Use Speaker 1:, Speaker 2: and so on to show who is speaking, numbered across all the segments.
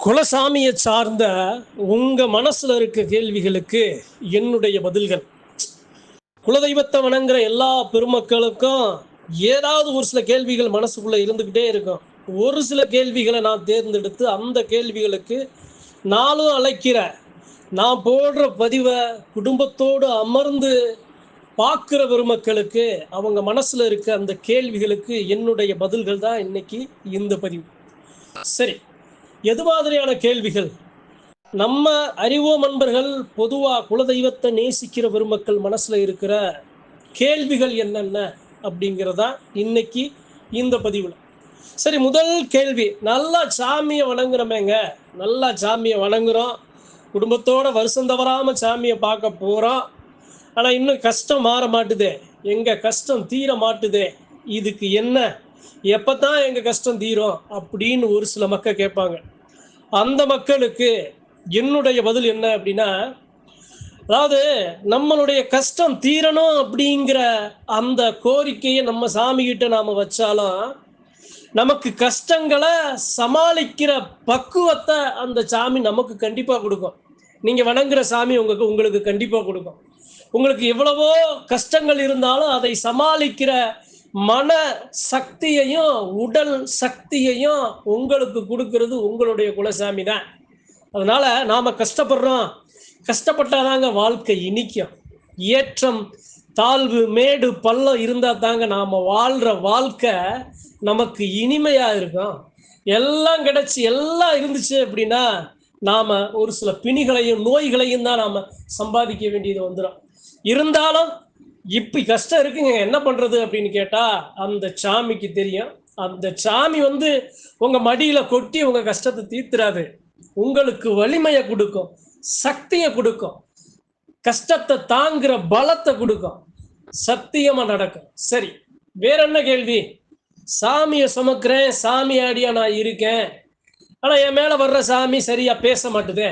Speaker 1: குலசாமியை சார்ந்த உங்கள் மனசில் இருக்க கேள்விகளுக்கு என்னுடைய பதில்கள். குலதெய்வத்தை வணங்குற எல்லா பெருமக்களுக்கும் ஏதாவது ஒரு சில கேள்விகள் மனசுக்குள்ளே இருந்துக்கிட்டே இருக்கும். ஒரு சில கேள்விகளை நான் தேர்ந்தெடுத்து அந்த கேள்விகளுக்கு நானும் அழைக்கிற நான் போடுற பதிவை குடும்பத்தோடு அமர்ந்து பார்க்குற பெருமக்களுக்கு அவங்க மனசில் இருக்க அந்த கேள்விகளுக்கு என்னுடைய பதில்கள் தான் இன்னைக்கு இந்த பதிவு. சரி. எது மாதிரியான கேள்விகள்? நம்ம அறிவோம் அன்பர்கள் பொதுவாக குலதெய்வத்தை நேசிக்கிற பெருமக்கள் மனசில் இருக்கிற கேள்விகள் என்னென்ன அப்படிங்கிறதா இன்னைக்கு இந்த பதிவில். சரி முதல் கேள்வி. நல்லா சாமியை வணங்குறமேங்க நல்லா சாமியை வணங்குறோம் குடும்பத்தோட வருஷம் தவறாமல் சாமியை பார்க்க போகிறோம் ஆனால் இன்னும் கஷ்டம் மாற மாட்டுதே. எங்கள் கஷ்டம் தீர மாட்டுதே. இதுக்கு என்ன எப்பதான் எங்க கஷ்டம் தீரும் அப்படின்னு ஒரு சில மக்கள் கேட்பாங்க. அந்த மக்களுக்கு என்னுடைய பதில் என்ன அப்படின்னா அதாவது நம்மளுடைய கஷ்டம் தீரணும் அப்படிங்கிற அந்த கோரிக்கையை நம்ம சாமிகிட்ட நாம வச்சாலும் நமக்கு கஷ்டங்களை சமாளிக்கிற பக்குவத்தை அந்த சாமி நமக்கு கண்டிப்பாக கொடுக்கும். நீங்கள் வணங்குற சாமி உங்களுக்கு உங்களுக்கு கண்டிப்பாக கொடுக்கும். உங்களுக்கு எவ்வளவோ கஷ்டங்கள் இருந்தாலும் அதை சமாளிக்கிற மன சக்தியையும் உடல் சக்தியையும் உங்களுக்கு கொடுக்கறது உங்களுடைய குலசாமி தான். அதனால நாம கஷ்டப்படுறோம். கஷ்டப்பட்டாதாங்க வாழ்க்கை இனிக்கும். ஏற்றம் தாழ்வு மேடு பள்ளம் இருந்தால் தாங்க நாம் வாழ்கிற வாழ்க்கை நமக்கு இனிமையாக இருக்கும். எல்லாம் கிடைச்சி எல்லாம் இருந்துச்சு அப்படின்னா நாம் ஒரு சில பிணிகளையும் நோய்களையும் தான் நாம் சம்பாதிக்க வேண்டியது வந்துடும் இருந்தாலும் இப்படி கஷ்டம் இருக்குங்க. என்ன பண்றது அப்படின்னு கேட்டா அந்த சாமிக்கு தெரியும். அந்த சாமி வந்து உங்க மடியில கொட்டி உங்க கஷ்டத்தை தீர்த்துறாது உங்களுக்கு வலிமையை கொடுக்கும். சக்தியை கொடுக்கும். கஷ்டத்தை தாங்குற பலத்தை கொடுக்கும். சத்தியமா நடக்கும். சரி வேற என்ன கேள்வி? சாமியை சுமக்கிறேன் சாமியாடியா நான் இருக்கேன். ஆனா என் மேல வர்ற சாமி சரியா பேச மாட்டுதே.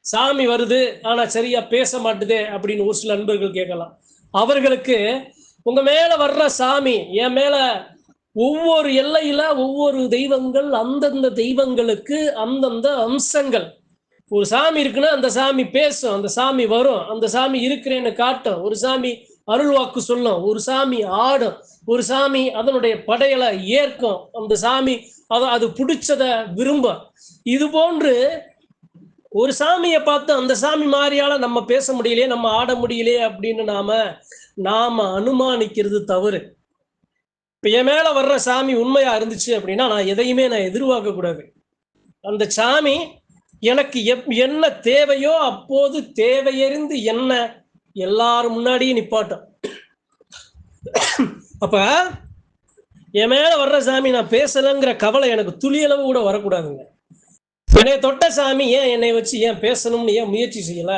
Speaker 1: சாமி வருது ஆனா சரியா பேச மாட்டுதே அப்படின்னு ஒரு சில நண்பர்கள் கேட்கலாம். அவர்களுக்கு உங்க மேல வர்ற சாமி என் மேல ஒவ்வொரு எல்லையில ஒவ்வொரு தெய்வங்கள் அந்தந்த தெய்வங்களுக்கு அந்தந்த அம்சங்கள். ஒரு சாமி இருக்குன்னா அந்த சாமி பேசும் அந்த சாமி வரும் அந்த சாமி இருக்கிறேன்னு காட்டும். ஒரு சாமி அருள்வாக்கு சொல்லும் ஒரு சாமி ஆடும் ஒரு சாமி அதனுடைய படையலை ஏற்கும். அந்த சாமி அதை அது பிடிச்சத விரும்பும். இது போன்று ஒரு சாமியை பார்த்து அந்த சாமி மாதிரியால நம்ம பேச முடியலையே நம்ம ஆட முடியலையே அப்படின்னு நாம நாம அனுமானிக்கிறது தவறு. இப்ப என் மேல வர்ற சாமி உண்மையா இருந்துச்சு அப்படின்னா நான் எதையுமே நான் எதிர்பார்க்க கூடாது. அந்த சாமி எனக்கு எப் என்ன தேவையோ அப்போது தேவையறிந்து என்ன எல்லாரும் முன்னாடியும் நிப்பாட்டும். அப்ப என் மேல வர்ற சாமி நான் பேசலைங்கிற கவலை எனக்கு துளியளவு கூட வரக்கூடாதுங்க. என்னை தொட்ட சாமி ஏன் என்னை வச்சு ஏன் பேசணும்னு ஏன் முயற்சி செய்யல?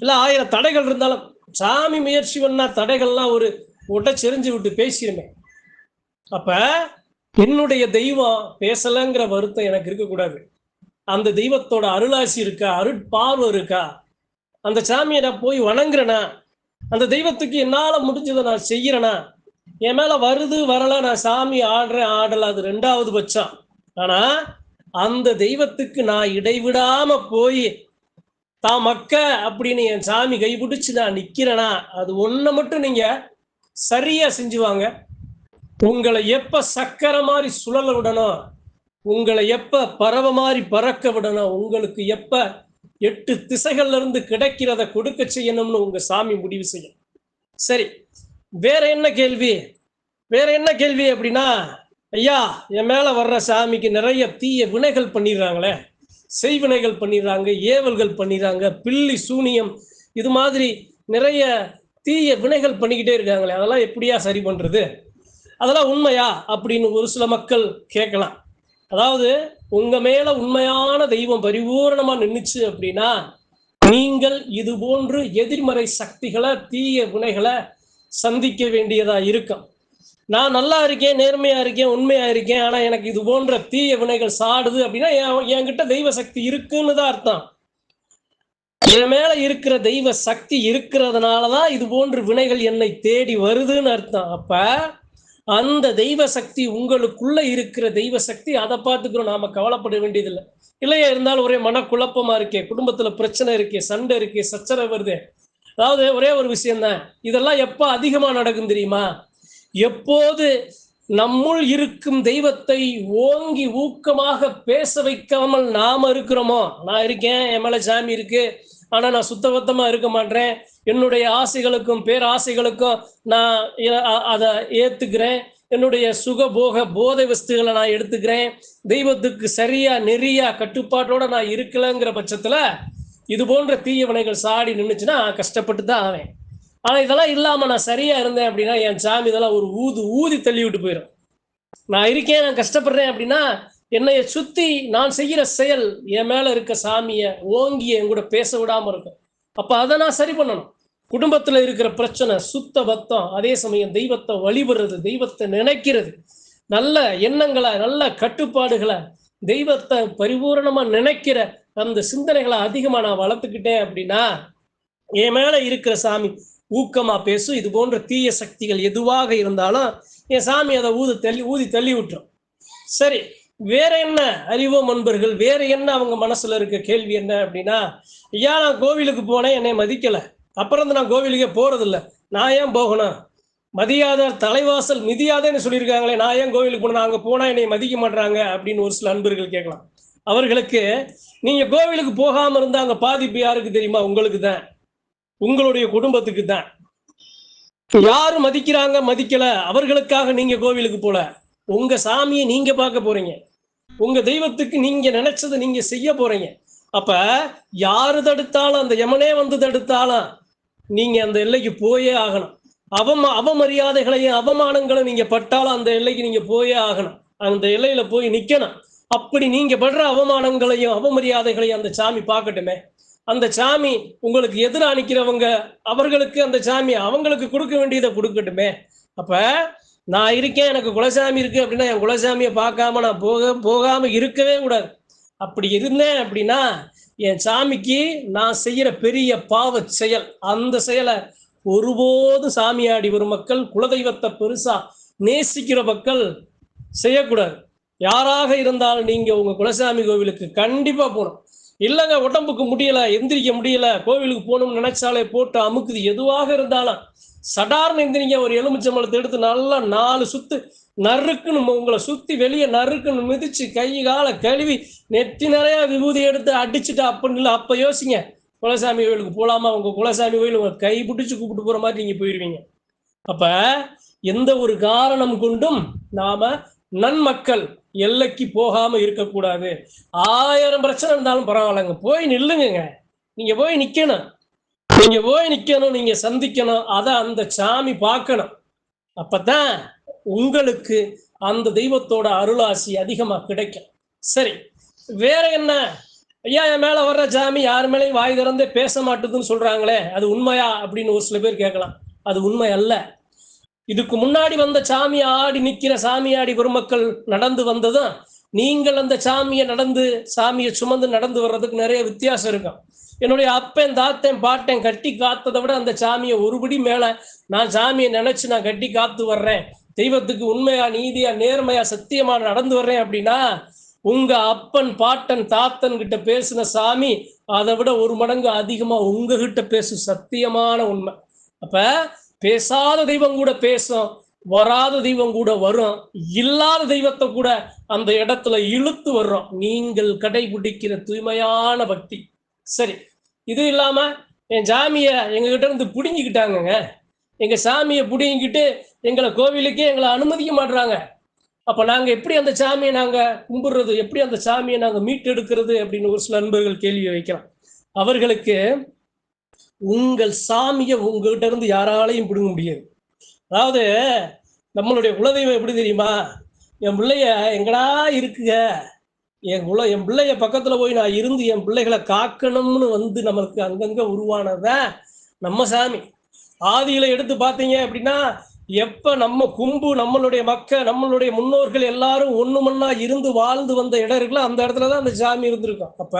Speaker 1: இல்ல ஆயிரம் தடைகள் இருந்தாலும் சாமி முயற்சி பண்ணா தடைகள்லாம் ஒரு உடச்செறிஞ்சு விட்டு பேசிடுமே அப்ப என்னுடைய தெய்வம் பேசலைங்கிற வருத்தம் எனக்கு இருக்கக்கூடாது அந்த தெய்வத்தோட அருளாசி இருக்கா? அருட்பார்வை இருக்கா? அந்த சாமியை நான் போய் வணங்குறேனா? அந்த தெய்வத்துக்கு என்னால் முடிஞ்சதை நான் செய்கிறேனா என் மேலே வருது வரல நான் சாமி ஆடுறேன் ஆடல அது ரெண்டாவது பட்சம். ஆனால் அந்த தெய்வத்துக்கு நான் இடைவிடாம போய் தான் மக்க அப்படின்னு என் சாமி கைபிடிச்சு நான் நிக்கிறேனா? அது ஒண்ண மட்டும் நீங்க சரியா செஞ்சுவாங்க. உங்களை எப்ப சக்கரை மாதிரி சுழல விடணும் உங்களை எப்ப பறவை மாதிரி பறக்க விடணும் உங்களுக்கு எப்ப எட்டு திசைகள்ல இருந்து கிடைக்கிறத கொடுக்க செய்யணும்னு உங்க சாமி முடிவு செய்யும். சரி வேற என்ன கேள்வி? வேற என்ன கேள்வி அப்படின்னா ஐயா என் மேலே வர்ற சாமிக்கு நிறைய தீய வினைகள் பண்ணிடுறாங்களே. செய்வினைகள் பண்ணிடுறாங்க ஏவல்கள் பண்ணிடுறாங்க பில்லி சூனியம் இது மாதிரி நிறைய தீய வினைகள் பண்ணிக்கிட்டே இருக்காங்களே. அதெல்லாம் எப்படியா சரி பண்ணுறது அதெல்லாம் உண்மையா? அப்படின்னு ஒரு சில மக்கள் கேட்கலாம். அதாவது உங்கள் மேலே உண்மையான தெய்வம் பரிபூரணமாக நின்றுச்சு அப்படின்னா நீங்கள் இது போன்று எதிர்மறை சக்திகளை தீய வினைகளை சந்திக்க வேண்டியதாக இருக்கும். நான் நல்லா இருக்கேன் நேர்மையா இருக்கேன் உண்மையா இருக்கேன் ஆனா எனக்கு இது போன்ற தீய வினைகள் சாடுது அப்படின்னா என் என்கிட்ட தெய்வ சக்தி இருக்குன்னு தான் அர்த்தம். என் மேல இருக்கிற தெய்வ சக்தி இருக்கிறதுனாலதான் இது போன்ற வினைகள் என்னை தேடி வருதுன்னு அர்த்தம். அப்ப அந்த தெய்வ சக்தி உங்களுக்குள்ள இருக்கிற தெய்வ சக்தி அதை பார்த்துக்கிறோம். நாம கவலைப்பட வேண்டியதில்லை. இல்லையா இருந்தாலும் ஒரே மனக்குழப்பமா இருக்கே குடும்பத்துல பிரச்சனை இருக்கே சண்டை இருக்கே சச்சரவு வருது. அதாவது ஒரே ஒரு விஷயம்தான். இதெல்லாம் எப்ப அதிகமா நடக்கும் தெரியுமா? எப்போது நம்முள் இருக்கும் தெய்வத்தை ஓங்கி ஊக்கமாக பேச வைக்காமல் நாம இருக்கிறோமோ? நான் இருக்கேன் என் மேல சாமி இருக்கு. ஆனா நான் சுத்தபத்தமா இருக்க மாட்டேன். என்னுடைய ஆசைகளுக்கும் பேராசைகளுக்கும் நான் அதை ஏத்துக்கிறேன். என்னுடைய சுகபோக போதை வஸ்துகளை நான் எடுத்துக்கிறேன். தெய்வத்துக்கு சரியா நெறியா கட்டுப்பாட்டோட நான் இருக்கலங்கிற பட்சத்துல இது போன்ற தீய வினைகள் சாடி நின்றுச்சுன்னா கஷ்டப்பட்டு தான் ஆவேன். ஆனா இதெல்லாம் இல்லாம நான் சரியா இருந்தேன் அப்படின்னா என் சாமி இதெல்லாம் ஒரு ஊது ஊதி தள்ளி விட்டு போயிடும் நான் இருக்கேன் நான் கஷ்டப்படுறேன் அப்படின்னா என்னைய சுத்தி நான் செய்கிற செயல் என் மேல இருக்க சாமிய ஓங்கி என் கூட பேச விடாம இருக்கும். அப்ப அதை நான் சரி பண்ணணும். குடும்பத்துல இருக்கிற பிரச்சனை சுத்த பத்தம் அதே சமயம் தெய்வத்தை வழிபடுறது தெய்வத்தை நினைக்கிறது நல்ல எண்ணங்களை நல்ல கட்டுப்பாடுகளை தெய்வத்தை பரிபூரணமா நினைக்கிற அந்த சிந்தனைகளை அதிகமா நான் வளர்த்துக்கிட்டேன் அப்படின்னா என் மேல இருக்கிற சாமி ஊக்கமா பேசும் இது போன்ற தீய சக்திகள் எதுவாக இருந்தாலும் என் சாமி அதை ஊதி தள்ளி ஊதி தள்ளி விட்டுரும். சரி வேற என்ன அறிவோம் அன்பர்கள் வேற என்ன அவங்க மனசுல இருக்க கேள்வி என்ன அப்படின்னா ஐயா நான் கோவிலுக்கு போனேன் என்னை மதிக்கலை. அப்புறம் வந்து நான் கோவிலுக்கே போறதில்ல. நான் ஏன் போகணும்? மதியாத தலைவாசல் மிதியாதேன்னு சொல்லியிருக்காங்களே நான் ஏன் கோவிலுக்கு போனேன் அங்கே போனால் என்னை மதிக்க மாட்டாங்க அப்படின்னு ஒரு சில அன்பர்கள் கேட்கலாம். அவர்களுக்கு நீங்கள் கோவிலுக்கு போகாமல் இருந்தால் அங்கே பாதிப்பு யாருக்கு தெரியுமா? உங்களுக்கு தான். உங்களுடைய குடும்பத்துக்கு தான். யாரு மதிக்கிறாங்க மதிக்கல அவர்களுக்காக நீங்க கோவிலுக்கு போல. உங்க சாமியை நீங்க பார்க்க போறீங்க. உங்க தெய்வத்துக்கு நீங்க நினைச்சதை நீங்க செய்ய போறீங்க. அப்ப யாரு தடுத்தாலும் அந்த யமனே வந்து தடுத்தாலும் நீங்க அந்த எல்லைக்கு போயே ஆகணும். அவம அவமரியாதைகளையும் அவமானங்களும் நீங்க பட்டாலும் அந்த எல்லைக்கு நீங்க போயே ஆகணும். அந்த எல்லையில போய் நிக்கணும். அப்படி நீங்க படுற அவமானங்களையும் அவமரியாதைகளையும் அந்த சாமி பார்க்கட்டுமே. அந்த சாமி உங்களுக்கு எதிராக நிற்கிறவங்க அவர்களுக்கு அந்த சாமி அவங்களுக்கு கொடுக்க வேண்டியதை கொடுக்கட்டுமே. அப்போ நான் இருக்கேன் எனக்கு குலசாமி இருக்குது அப்படின்னா என் குலசாமியை பார்க்காம நான் போக போகாமல் இருக்கவே கூடாது. அப்படி இருந்தேன் அப்படின்னா என் சாமிக்கு நான் செய்கிற பெரிய பாவ செயல் அந்த செயலை ஒருபோதும் சாமியாடி வரும் மக்கள் குலதெய்வத்தை பெருசாக நேசிக்கிற மக்கள் செய்யக்கூடாது. யாராக இருந்தாலும் நீங்கள் உங்கள் குலசாமி கோவிலுக்கு கண்டிப்பாக போகணும். இல்லைங்க உடம்புக்கு முடியல எந்திரிக்க முடியல கோவிலுக்கு போகணும்னு நினைச்சாலே போட்டு அமுக்குது. எதுவாக இருந்தாலும் சடார்னு எந்திரிங்க ஒரு எலுமிச்சம்பழத்தை எடுத்து நல்லா நாலு சுத்து நறுக்குன்னு உங்களை சுத்தி வெளியே நறுக்குன்னு மிதிச்சு கை காலை கழுவி நெற்றி நிறைய விபூதி எடுத்து அடிச்சுட்டு அப்படின்னு இல்லை அப்ப யோசிங்க குலசாமி கோயிலுக்கு போலாமா? உங்க குலசாமி கோயில் உங்க கை பிடிச்சு கூப்பிட்டு போற மாதிரி நீங்க போயிருவீங்க. அப்ப எந்த ஒரு காரணம் கொண்டும் நாம நன்மக்கள் எல்லைக்கு போகாம இருக்கக்கூடாது. ஆயிரம் பிரச்சனை இருந்தாலும் பரவாயில்லைங்க. போய் நில்லுங்க நீங்க போய் நிக்கணும். நீங்க போய் நிக்கணும் நீங்க சந்திக்கணும். அதை அந்த சாமி பார்க்கணும். அப்பதான் உங்களுக்கு அந்த தெய்வத்தோட அருளாசி அதிகமா கிடைக்கும். சரி. வேற என்ன? ஐயா என் மேல வர்ற சாமி யார் மேலேயும் வாய் திறந்தே பேச மாட்டுதுன்னு சொல்றாங்களே. அது உண்மையா? அப்படின்னு ஒரு சில பேர் கேட்கலாம். அது உண்மை அல்ல. இதுக்கு முன்னாடி வந்த சாமி ஆடி நிற்கிற சாமியாடி பெருமக்கள் நடந்து வந்ததும் நீங்கள் அந்த சாமியை நடந்து சாமியை சுமந்து நடந்து வர்றதுக்கு நிறைய வித்தியாசம் இருக்கும். என்னுடைய அப்பன் தாத்தன் பாட்டன் கட்டி காத்ததை விட அந்த சாமியை ஒருபடி மேல நான் சாமியை நினைச்சு நான் கட்டி காத்து வர்றேன். தெய்வத்துக்கு உண்மையா நீதியா நேர்மையா சத்தியமா நடந்து வர்றேன் அப்படின்னா உங்க அப்பன் பாட்டன் தாத்தன் கிட்ட பேசின சாமி அதை விட ஒரு மடங்கு அதிகமா உங்ககிட்ட பேசும் சத்தியமான உண்மை. அப்ப பேசாத தெய்வம் கூட பேசும் வராத தெய்வம் கூட வரும் இல்லாத தெய்வத்தை கூட அந்த இடத்துல இழுத்து வர்றோம். நீங்கள் கடைபிடிக்கிற தூய்மையான பக்தி. சரி இது இல்லாம என் சாமியை எங்ககிட்ட இருந்து புடுங்கிக்கிட்டாங்கங்க. எங்க சாமியை பிடுங்கிக்கிட்டு எங்களை கோவிலுக்கே எங்களை அனுமதிக்க மாட்றாங்க. அப்ப நாங்க எப்படி அந்த சாமியை நாங்க கும்பிடுறது எப்படி அந்த சாமியை நாங்க மீட்டெடுக்கிறது அப்படின்னு ஒரு சில நண்பர்கள் கேள்வி வைக்கலாம். அவர்களுக்கு உங்கள் சாமியை உங்ககிட்ட இருந்து யாராலையும் பிடுங்க முடியாது. அதாவது நம்மளுடைய குலதெய்வம் எப்படி தெரியுமா? என் பிள்ளைய எங்கடா இருக்குங்க? என் குல என் பிள்ளைய பக்கத்துல போய் நான் இருந்து என் பிள்ளைகளை காக்கணும்னு வந்து நமக்கு அங்கங்க உருவானதான் நம்ம சாமி. ஆதியில எடுத்து பார்த்தீங்க அப்படின்னா எப்ப நம்ம கும்பு நம்மளுடைய மக்கள் நம்மளுடைய முன்னோர்கள் எல்லாரும் ஒண்ணு மண்ணா இருந்து வாழ்ந்து வந்த இடம் இருக்குல்ல அந்த இடத்துலதான் அந்த சாமி இருந்திருக்கும். அப்ப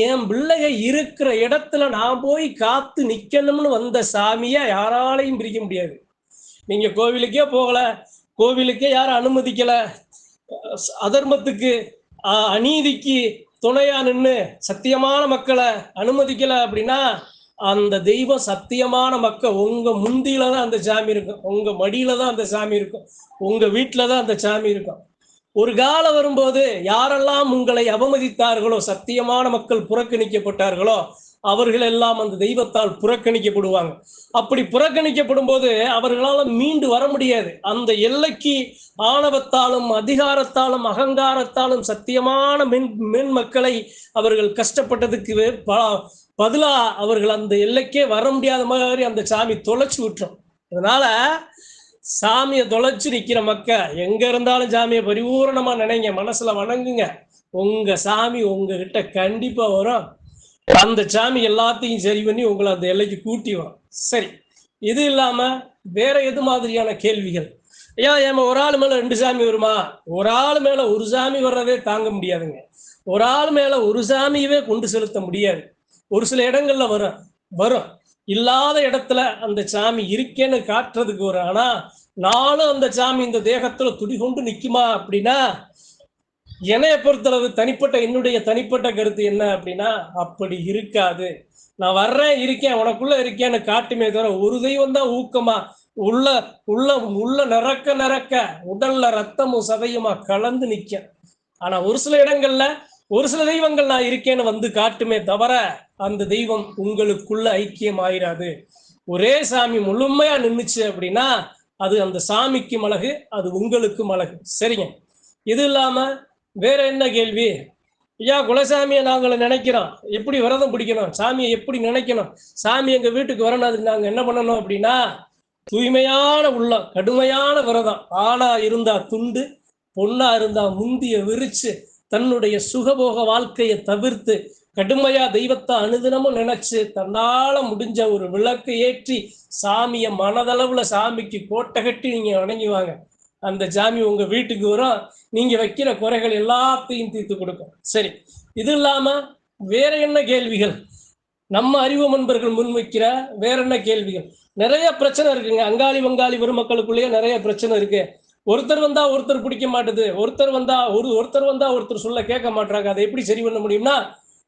Speaker 1: என் பிள்ளைக இருக்கிற இடத்துல நான் போய் காத்து நிக்கணும்னு வந்த சாமியை யாராலையும் பிரிக்க முடியாது. நீங்க கோவிலுக்கே போகல கோவிலுக்கே யாரும் அனுமதிக்கல அதர்மத்துக்கு அ- அநீதிக்கு துணையா நின்று சத்தியமான மக்களை அனுமதிக்கல அப்படின்னா அந்த தெய்வம் சத்தியமான மக்கள் உங்க முந்தியில தான் அந்த சாமி இருக்கும் உங்க மடியில தான் அந்த சாமி இருக்கும் உங்க வீட்டில தான் அந்த சாமி இருக்கும். ஒரு காலம் வரும்போது யாரெல்லாம் உங்களை அவமதித்தார்களோ சத்தியமான மக்கள் புறக்கணிக்கப்பட்டார்களோ அவர்கள் எல்லாம் அந்த தெய்வத்தால் புறக்கணிக்கப்படுவாங்க. அப்படி புறக்கணிக்கப்படும் போது அவர்களால் மீண்டு வர முடியாது. அந்த எல்லைக்கு ஆணவத்தாலும் அதிகாரத்தாலும் அகங்காரத்தாலும் சத்தியமான மென் மென் மக்களை அவர்கள் கஷ்டப்பட்டதுக்கு ப- பதிலா அவர்கள் அந்த எல்லைக்கே வர முடியாத மாதிரி அந்த சாமி தொலைச்சு விட்டுரும். அதனால சாமியை தொலைச்சு நிற்கிற மக்க எங்க இருந்தாலும் சாமியை பரிபூரணமா நினைங்க மனசுல வணங்குங்க. உங்க சாமி உங்ககிட்ட கண்டிப்பா வரும். அந்த சாமி எல்லாத்தையும் சரி பண்ணி உங்களை அந்த எல்லைக்கு கூட்டி வரும். சரி இது இல்லாம வேற எது மாதிரியான கேள்விகள்? ஐயா ஏமா ஒரு ஆள் மேல ரெண்டு சாமி வருமா? ஒரு ஆள் மேல ஒரு சாமி வர்றதே தாங்க முடியாதுங்க. ஒரு ஆள் மேல ஒரு சாமியவே கொண்டு செலுத்த முடியாது. ஒரு சில இடங்கள்ல வரும் வரும். இல்லாத இடத்துல அந்த சாமி இருக்கேன்னு காட்டுறதுக்கு வரும் ஆனா நானும் அந்த சாமி இந்த தேகத்துல துடிகொண்டு நிக்குமா அப்படின்னா என்னைய பொறுத்தளவு தனிப்பட்ட என்னுடைய தனிப்பட்ட கருத்து என்ன அப்படின்னா அப்படி இருக்காது. நான் வர்றேன் இருக்கேன் உனக்குள்ள இருக்கேன்னு காட்டுமே தவிர ஒரு தெய்வம் தான் ஊக்கமா உள்ள உள்ள உள்ள நிறக்க நிறக்க உடல்ல ரத்தமும் சதையுமா கலந்து நிக்க ஆனா ஒரு சில இடங்கள்ல ஒரு சில தெய்வங்கள் நான் இருக்கேன்னு வந்து காட்டுமே தவிர அந்த தெய்வம் உங்களுக்குள்ள ஐக்கியம் ஆயிராது ஒரே சாமி முழுமையா நின்றுச்சு அப்படின்னா அது அந்த சாமிக்கு அழகு அது உங்களுக்கும் அழகு. சரிங்க. இது இல்லாம வேற என்ன கேள்வி? ஐயா குலசாமியை நாங்கள் நினைக்கிறோம். எப்படி விரதம் பிடிக்கணும்? சாமியை எப்படி நினைக்கணும்? சாமி எங்க வீட்டுக்கு வரணும் அதுக்கு நாங்கள் என்ன பண்ணணும் அப்படின்னா தூய்மையான உள்ளம் கடுமையான விரதம். ஆணா இருந்தா துண்டு பொண்ணா இருந்தா முந்திய விரிச்சு தன்னுடைய சுகபோக வாழ்க்கையை தவிர்த்து கடுமையா தெய்வத்தை அனுதினமும் நினைச்சு தன்னால முடிஞ்ச ஒரு விளக்கு ஏற்றி சாமியை மனதளவுல சாமிக்கு கோட்டை கட்டி நீங்க வணங்கிவாங்க அந்த சாமி உங்க வீட்டுக்கு வரும். நீங்க வைக்கிற குறைகள் எல்லாத்தையும் தீர்த்து கொடுக்கும். சரி இது இல்லாம வேற என்ன கேள்விகள்? நம்ம அறிவு நண்பர்கள் முன்வைக்கிற வேற என்ன கேள்விகள்? நிறைய பிரச்சனை இருக்குங்க. அங்காளி வங்காளி பெருமக்களுக்குள்ளேயே நிறைய பிரச்சனை இருக்கு. ஒருத்தர் வந்தா ஒருத்தர் பிடிக்க மாட்டுது. ஒருத்தர் வந்தா ஒரு ஒருத்தர் வந்தா ஒருத்தர் சொல்ல கேட்க மாட்டாங்க அதை எப்படி சரி பண்ண முடியும்னா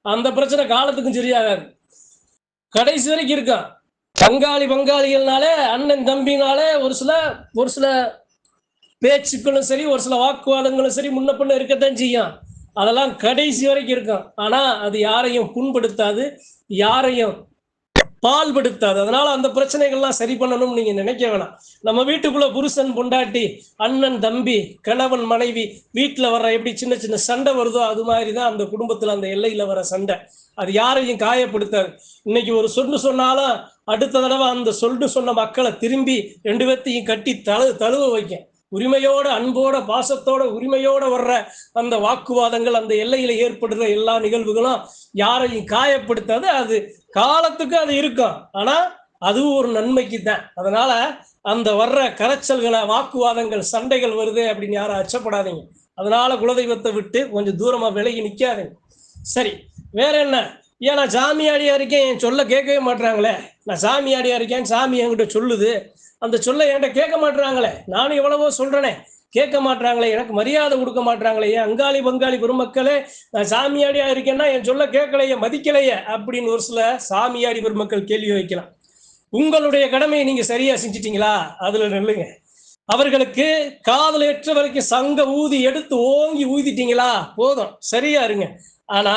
Speaker 1: அந்த பிரச்சனை காலத்துக்கும் சரியாகாது. கடைசி வரைக்கும் இருக்கும் பங்காளி பங்காளிகள்னாலே அண்ணன் தம்பினாலே ஒரு சில ஒரு சில பேச்சுக்களும் சரி ஒரு சில வாக்குவாதங்களும் சரி முன்ன பின்ன இருக்கத்தான் செய்யும். அதெல்லாம் கடைசி வரைக்கும் இருக்கும் ஆனா அது யாரையும் புண்படுத்தாது யாரையும் பால்படுத்தாது அதனால அந்த பிரச்சனைகள்லாம் சரி பண்ணணும்னு நீங்க நினைக்க வேணாம். நம்ம வீட்டுக்குள்ள புருஷன் பொண்டாட்டி அண்ணன் தம்பி கணவன் மனைவி வீட்டுல வர்ற எப்படி சின்ன சின்ன சண்டை வருதோ அது மாதிரி தான் அந்த குடும்பத்துல அந்த எல்லையில வர சண்டை. அது யாரையும் காயப்படுத்தாது. இன்னைக்கு ஒரு சொல்லு சொன்னாலும் அடுத்த தடவை அந்த சொல்லு சொன்ன மக்களை திரும்பி ரெண்டு பேர்த்தையும் கட்டி தழு தழுவ வைக்கும். உரிமையோட அன்போட பாசத்தோட உரிமையோட வர்ற அந்த வாக்குவாதங்கள் அந்த எல்லையில ஏற்படுற எல்லா நிகழ்வுகளும் யாரையும் காயப்படுத்தாது. அது காலத்துக்கு அது இருக்கும். ஆனா அதுவும் ஒரு நன்மைக்கு தான். அதனால அந்த வர்ற கரைச்சல்களை வாக்குவாதங்கள் சண்டைகள் வருது அப்படின்னு யாரும் அச்சப்படாதீங்க. அதனால குலதெய்வத்தை விட்டு கொஞ்சம் தூரமா விலகி நிக்காதீங்க. சரி வேற என்ன? ஏன் நான் சாமியாடியா இருக்கேன்? என் சொல்ல கேட்கவே மாட்றாங்களே. நான் சாமியாடியா இருக்கேன் சாமி என்கிட்ட சொல்லுது. அந்த சொல்ல என்கிட்ட கேட்க மாட்டுறாங்களே நானும் எவ்வளவோ சொல்றேனே. கேட்க மாட்றாங்களே. எனக்கு மரியாதை கொடுக்க மாட்டுறாங்களே ஏன் அங்காளி பங்காளி பெருமக்களே நான் சாமியாடியா இருக்கேன்னா என் சொல்ல கேட்கலையே மதிக்கலையே அப்படின்னு ஒரு சில சாமியாடி பெருமக்கள் கேள்வி வைக்கலாம். உங்களுடைய கடமையை நீங்க சரியா செஞ்சிட்டீங்களா? அதுல நில்லுங்க. அவர்களுக்கு காதல் எற்ற வரைக்கும் சங்க ஊதி எடுத்து ஓங்கி ஊதிட்டீங்களா? போதும். சரியா இருங்க. ஆனா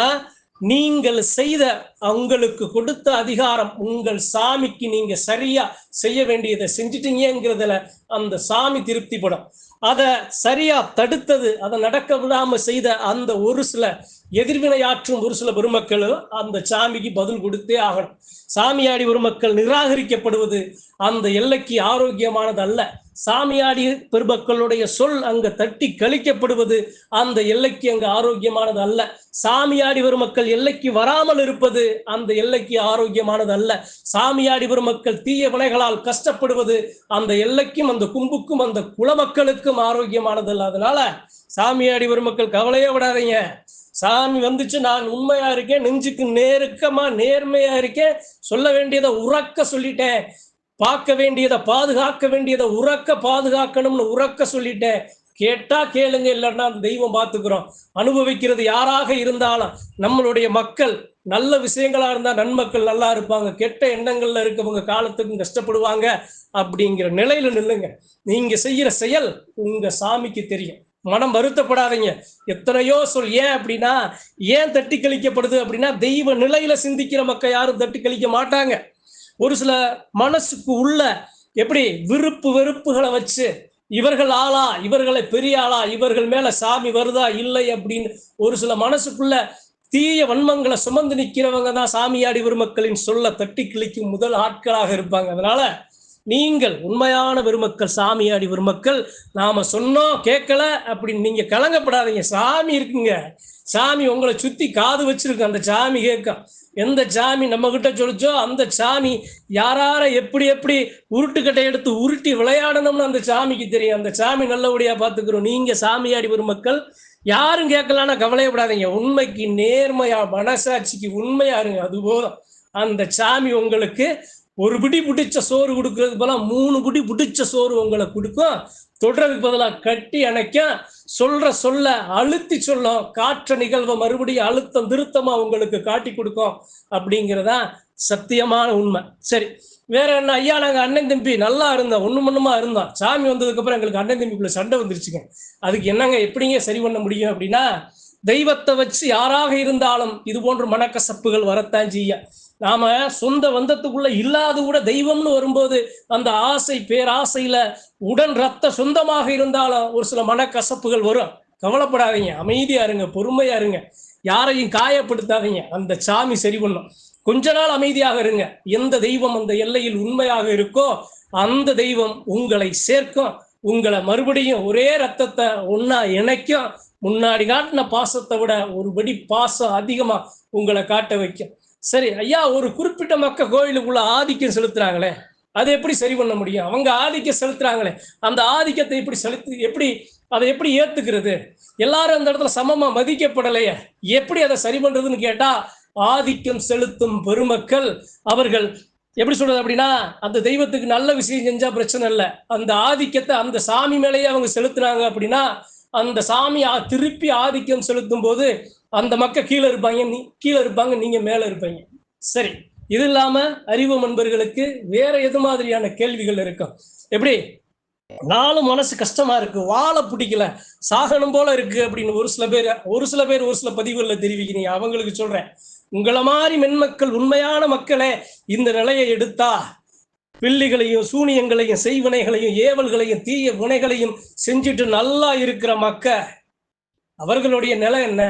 Speaker 1: நீங்கள் செய்த உங்களுக்கு கொடுத்த அதிகாரம் உங்கள் சாமிக்கு நீங்க சரியா செய்ய வேண்டியதை செஞ்சிட்டீங்கிறதுல அந்த சாமி திருப்திப்படும். அதை சரியா தடுத்தது அதை நடக்க விடாம செய்த அந்த ஒரு சில எதிர்வினையாற்றும் ஒரு சில பெருமக்களும் அந்த சாமிக்கு பதில் கொடுத்தே ஆகணும். சாமியாடி பெருமக்கள் நிராகரிக்கப்படுவது அந்த எல்லைக்கு ஆரோக்கியமானது அல்ல சாமியாடி பெருமக்களுடைய சொல் அங்கு தட்டி கழிக்கப்படுவது அந்த எல்லைக்கு அங்கு ஆரோக்கியமானது அல்ல. சாமியாடி பெருமக்கள் எல்லைக்கு வராமல் இருப்பது அந்த எல்லைக்கு ஆரோக்கியமானது அல்ல. சாமியாடி பெருமக்கள் தீய வினைகளால் கஷ்டப்படுவது அந்த எல்லைக்கும் அந்த கும்புக்கும் அந்த குலமக்களுக்கும் ஆரோக்கியமானது அல்ல. அதனால சாமியாடி பெருமக்கள் கவலையே விடாதீங்க. சாமி வந்துச்சு நான் உண்மையா இருக்கேன் நெஞ்சுக்கு நெருக்கமா நேர்மையா இருக்கேன் சொல்ல வேண்டியதை உறக்க சொல்லிட்டேன். பார்க்க வேண்டியதை பாதுகாக்க வேண்டியதை உறக்க பாதுகாக்கணும்னு உறக்க சொல்லிட்டேன். கேட்டா கேளுங்க இல்லைன்னா அந்த தெய்வம் பார்த்துக்கிறோம். அனுபவிக்கிறது யாராக இருந்தாலும் நம்மளுடைய மக்கள் நல்ல விஷயங்களா இருந்தா நன்மக்கள் நல்லா இருப்பாங்க. கெட்ட எண்ணங்கள்ல இருக்கவங்க காலத்துக்கும் கஷ்டப்படுவாங்க அப்படிங்கிற நிலையில நில்லுங்க. நீங்க செய்யற செயல் உங்க சாமிக்கு தெரியும். மனம் வருத்தப்படாதீங்க. எத்தனையோ சொல் ஏன் அப்படின்னா ஏன் தட்டி கழிக்கப்படுது அப்படின்னா தெய்வ நிலையில சிந்திக்கிற மக்கள் யாரும் தட்டி கழிக்க மாட்டாங்க. ஒரு சில மனசுக்கு உள்ள எப்படி விருப்பு வெறுப்புகளை வச்சு இவர்கள் ஆளா இவர்களை பெரிய ஆளா இவர்கள் மேல சாமி வருதா இல்லை அப்படின்னு ஒரு சில மனசுக்குள்ள தீய வன்மங்களை சுமந்து நிற்கிறவங்க தான் சாமியாடி பெருமக்களின் சொல்ல தட்டி கிழிக்கும் முதல் ஆட்களாக இருப்பாங்க. அதனால நீங்கள் உண்மையான பெருமக்கள் சாமியாடி பெருமக்கள் நாம சொன்னோம் கேட்கல அப்படின்னு நீங்க கலங்கப்படாதீங்க. சாமி இருக்குங்க. சாமி உங்களை சுற்றி காது வச்சிருக்கு. அந்த சாமி கேட்கும் எந்த சாமி நம்ம கிட்ட சொல்லிச்சோ அந்த சாமி யாரார எப்படி எப்படி உருட்டுக்கட்டை எடுத்து உருட்டி விளையாடணும்னு அந்த சாமிக்கு தெரியும். அந்த சாமி நல்லபடியா பார்த்துக்கிறோம். நீங்க சாமியாடி பெருமக்கள் யாரும் கேட்கலான்னா கவலையப்படாதீங்க. உண்மைக்கு நேர்மையா மனசாட்சிக்கு உண்மையா இருங்க. அது போதும். அந்த சாமி உங்களுக்கு ஒரு பிடி பிடிச்ச சோறு கொடுக்கறது போல மூணு பிடி பிடிச்ச சோறு உங்களை கொடுக்கும். தொடறதுக்கு பதிலாக கட்டி அணைக்க சொல்ற சொல்ல அழுத்தி சொல்லும். காற்ற நிகழ்வை மறுபடியும் அழுத்தம் திருத்தமா உங்களுக்கு காட்டி கொடுக்கும் அப்படிங்கிறதா சத்தியமான உண்மை. சரி வேற என்ன? ஐயா நாங்கள் அண்ணன் தம்பி நல்லா இருந்தோம். ஒண்ணு மண்ணுமா இருந்தோம். சாமி வந்ததுக்கு அப்புறம் எங்களுக்கு அண்ணன் தம்பிக்குள்ள சண்டை வந்துருச்சுங்க. அதுக்கு என்னங்க எப்படிங்க சரி பண்ண முடியும் அப்படின்னா தெய்வத்தை வச்சு யாராக இருந்தாலும் இது போன்ற மனக்கசப்புகள் வரத்தான் செய்ய நாம சொந்த வந்தத்துக்குள்ள இல்லாத கூட தெய்வம்னு வரும்போது அந்த ஆசை பேராசையில உடன் ரத்த சொந்தமாக இருந்தாலும் ஒரு சில மனக்கசப்புகள் வரும். கவலைப்படாதீங்க. அமைதியா இருங்க. பொறுமையா இருங்க. யாரையும் காயப்படுத்தாதீங்க. அந்த சாமி சரி பண்ணும். கொஞ்ச நாள் அமைதியாக இருங்க. எந்த தெய்வம் அந்த எல்லையில் உண்மையாக இருக்கோ அந்த தெய்வம் உங்களை சேர்க்கும். உங்களை மறுபடியும் ஒரே ரத்தத்தை ஒன்னா இணைக்கும். முன்னாடி காட்டின பாசத்தை விட ஒரு படி பாசம் அதிகமா உங்களை காட்ட வைக்கும். சரி ஐயா ஒரு குறிப்பிட்ட மக்க கோயிலுக்குள்ள ஆதிக்கம் செலுத்துறாங்களே அதை எப்படி சரி பண்ண முடியும்? அவங்க ஆதிக்கம் செலுத்துறாங்களே அந்த ஆதிக்கத்தை எப்படி செலுத்து எப்படி அதை எப்படி ஏத்துக்கிறது? எல்லாரும் அந்த இடத்துல சமமா மதிக்கப்படலையே எப்படி அதை சரி பண்றதுன்னு கேட்டா ஆதிக்கம் செலுத்தும் பெருமக்கள் அவர்கள் எப்படி சொல்றது அப்படின்னா அந்த தெய்வத்துக்கு நல்ல விஷயம் செஞ்சா பிரச்சனை இல்லை. அந்த ஆதிக்கத்தை அந்த சாமி மேலேயே அவங்க செலுத்துனாங்க அப்படின்னா அந்த சாமி திருப்பி ஆதிக்கம் செலுத்தும் போது அந்த மக்கள் கீழே இருப்பாங்க நீ கீழே இருப்பாங்க நீங்கள் மேலே இருப்பீங்க. சரி இது இல்லாமல் அறிவு நண்பர்களுக்கு வேற எது மாதிரியான கேள்விகள் இருக்கும்? எப்படி? நாளும் மனசு கஷ்டமா இருக்கு வாழ பிடிக்கல சாகனம் போல இருக்கு அப்படின்னு ஒரு சில பேர் ஒரு சில பேர் ஒரு சில பதிவுகளில் தெரிவிக்கிறீங்க அவங்களுக்கு சொல்றேன். உங்களை மாதிரி மென்மக்கள் உண்மையான மக்களே இந்த நிலையை எடுத்தா பில்லிகளையும் சூனியங்களையும் செய்வினைகளையும் ஏவல்களையும் தீய வினைகளையும் செஞ்சுட்டு நல்லா இருக்கிற மக்க அவர்களுடைய நிலை என்ன?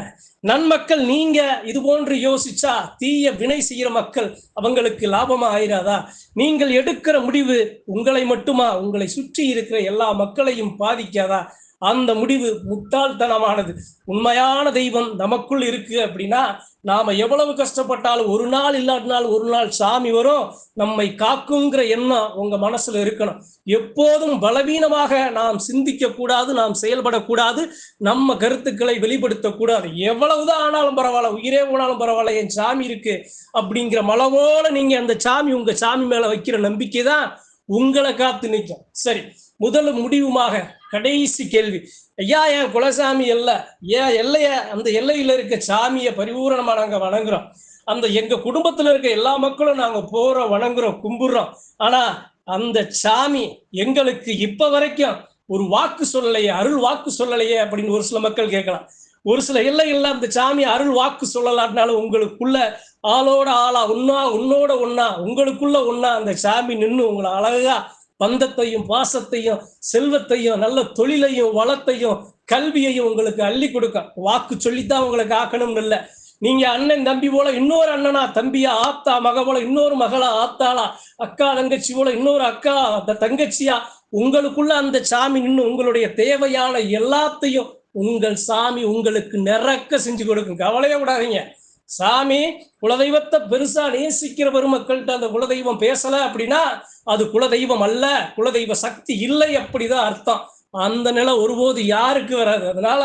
Speaker 1: நன்மக்கள் நீங்க இது போன்று யோசிச்சா தீய வினை செய்யற மக்கள் அவங்களுக்கு லாபமா ஆயிராதா? நீங்கள் எடுக்கிற முடிவு உங்களை மட்டுமா? உங்களை சுற்றி இருக்கிற எல்லா மக்களையும் பாதிக்காதா? அந்த முடிவு முட்டாள்தனமானது. உண்மையான தெய்வம் நமக்குள் இருக்கு அப்படின்னா நாம எவ்வளவு கஷ்டப்பட்டாலும் ஒரு நாள் இல்லாட்டினாலும் ஒரு நாள் சாமி வரும். நம்மை காக்குங்கிற எண்ணம் உங்க மனசுல இருக்கணும். எப்போதும் பலவீனமாக நாம் சிந்திக்க கூடாது நாம் செயல்படக்கூடாது நம்ம கருத்துக்களை வெளிப்படுத்தக்கூடாது எவ்வளவுதான் ஆனாலும் பரவாயில்ல உயிரே போனாலும் பரவாயில்ல என் சாமி இருக்கு அப்படிங்கிற மலவோட நீங்க அந்த சாமி உங்க சாமி மேல வைக்கிற நம்பிக்கை தான் உங்களை காத்து நிற்கும். சரி முதல் முடிவுமாக கடைசி கேள்வி. ஐயா என் குலசாமி இல்லை? ஏன் எல்லைய அந்த எல்லையில இருக்க சாமியை பரிபூரணமா நாங்க வணங்குறோம். அந்த எங்க குடும்பத்துல இருக்க எல்லா மக்களும் நாங்க போறோம் வணங்குறோம் கும்பிடுறோம். ஆனா அந்த சாமி எங்களுக்கு இப்ப வரைக்கும் ஒரு வாக்கு சொல்லலையே அருள் வாக்கு சொல்லலையே அப்படின்னு ஒரு சில மக்கள் கேட்கலாம். ஒரு சில எல்லைகள்ல அந்த சாமி அருள் வாக்கு சொல்லலாட்டினாலும் உங்களுக்குள்ள ஆளோட ஆளா உன்னா உன்னோட ஒன்னா உங்களுக்குள்ள ஒன்னா அந்த சாமி நின்று உங்களை அழகா பந்தத்தையும் பாசத்தையும் செல்வத்தையும் நல்ல தொழிலையும் வளத்தையும் கல்வியையும் உங்களுக்கு அள்ளி கொடுக்க. வாக்கு சொல்லித்தான் உங்களுக்கு ஆக்கணும்னு இல்லை. நீங்க அண்ணன் தம்பி போல இன்னொரு அண்ணனா தம்பியா ஆத்தா மக போல இன்னொரு மகளா ஆத்தாளா அக்கா தங்கச்சி போல இன்னொரு அக்கா தங்கச்சியா உங்களுக்குள்ள அந்த சாமி நின்று உங்களுடைய தேவையான எல்லாத்தையும் உங்கள் சாமி உங்களுக்கு நிறக்க செஞ்சு கொடுக்கும். கவலையே விடாதீங்க சாமி குலதெய்வத்தை பெருசா நேசிக்கிற பெருமக்கள்கிட்ட அந்த குலதெய்வம் பேசல அப்படின்னா அது குலதெய்வம் அல்ல குலதெய்வ சக்தி இல்லை அப்படிதான் அர்த்தம். அந்த நிலை ஒருபோது யாருக்கு வராது. அதனால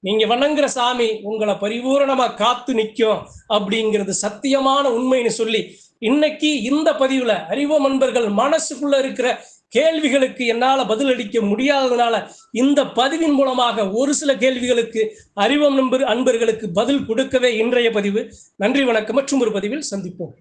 Speaker 1: நீங்க வணங்குற சாமி உங்களை பரிபூரணமா காத்து நிற்கும் அப்படிங்கிறது சத்தியமான உண்மைன்னு சொல்லி இன்னைக்கு இந்த பதிவுல அறிவோம் அன்பர்கள் மனசுக்குள்ள இருக்கிற கேள்விகளுக்கு என்னால பதிலளிக்க முடியாததுனால இந்த பதிவின் மூலமாக ஒரு சில கேள்விகளுக்கு அறிவம் நண்பர் அன்பர்களுக்கு பதில் கொடுக்கவே இன்றைய பதிவு. நன்றி வணக்கம். மற்றும் ஒரு பதிவில் சந்திப்போம்.